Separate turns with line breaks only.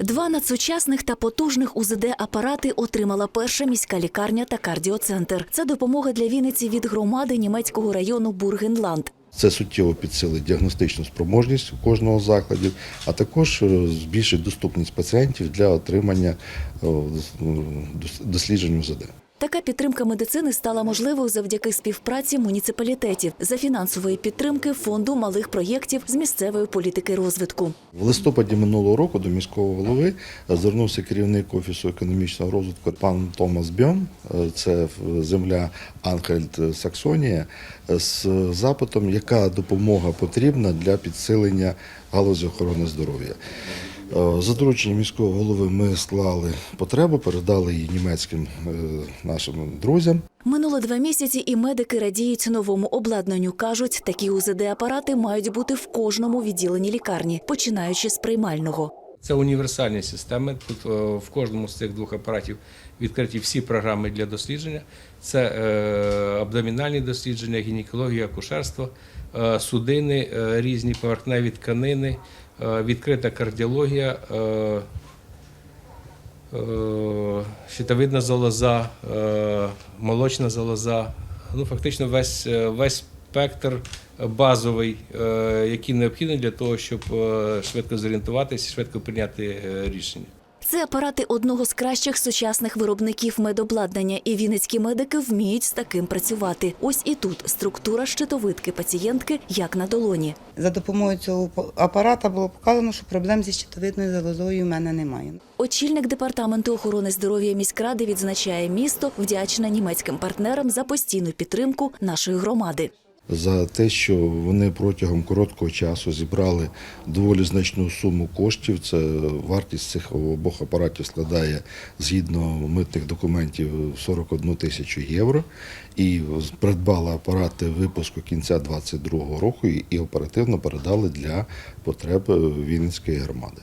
Два надсучасних та потужних УЗД-апарати отримала перша міська лікарня та кардіоцентр. Це допомога для Вінниці від громади німецького району Бургенланд.
Це суттєво підсилить діагностичну спроможність кожного закладу, а також е, збільшить доступність пацієнтів для отримання е, дос- досліджень УЗД.
Така підтримка медицини стала можливою завдяки співпраці муніципалітетів за фінансової підтримки фонду малих проєктів з місцевої політики розвитку.
В листопаді минулого року до міського голови звернувся керівник офісу економічного розвитку пан Томас Бьом, е, це земля Анхельд Саксонія, е, з запитом, яка допомога потрібна для підсилення галузі охорони здоров'я. Е, За дорученням міського голови ми склали потребу, передали її німецьким е, нашим друзям.
Минуло два місяці, і медики радіють новому обладнанню. кажуть, такі УЗД-апарати мають бути в кожному відділенні лікарні, починаючи з приймального.
Це універсальні системи. Тут е, в кожному з цих двох апаратів відкриті всі програми для дослідження. Це е, абдомінальні дослідження, гінекологія, акушерство, судини, е, різні поверхневі тканини, е, відкрита кардіологія, е, е, щитовидна залоза, е, молочна залоза. Ну, фактично весь, е, весь спектр базовий, е, який необхідний для того, щоб е, швидко зорієнтуватися, швидко прийняти е, рішення.
Це апарати одного з кращих сучасних виробників медобладнання, і вінницькі медики вміють з таким працювати. Ось і тут структура щитовидки пацієнтки як на долоні.
За допомогою цього апарата було показано, що проблем зі щитовидною залозою в мене немає.
Очільник департаменту охорони здоров'я міськради відзначає місто вдячне німецьким партнерам за постійну підтримку нашої громади.
За те, що вони протягом короткого часу зібрали доволі значну суму коштів. Це вартість цих обох апаратів складає згідно митних документів 41 тисячу євро. І придбали апарати випуску кінця 2022 року і- оперативно передали для потреб Вінницької громади.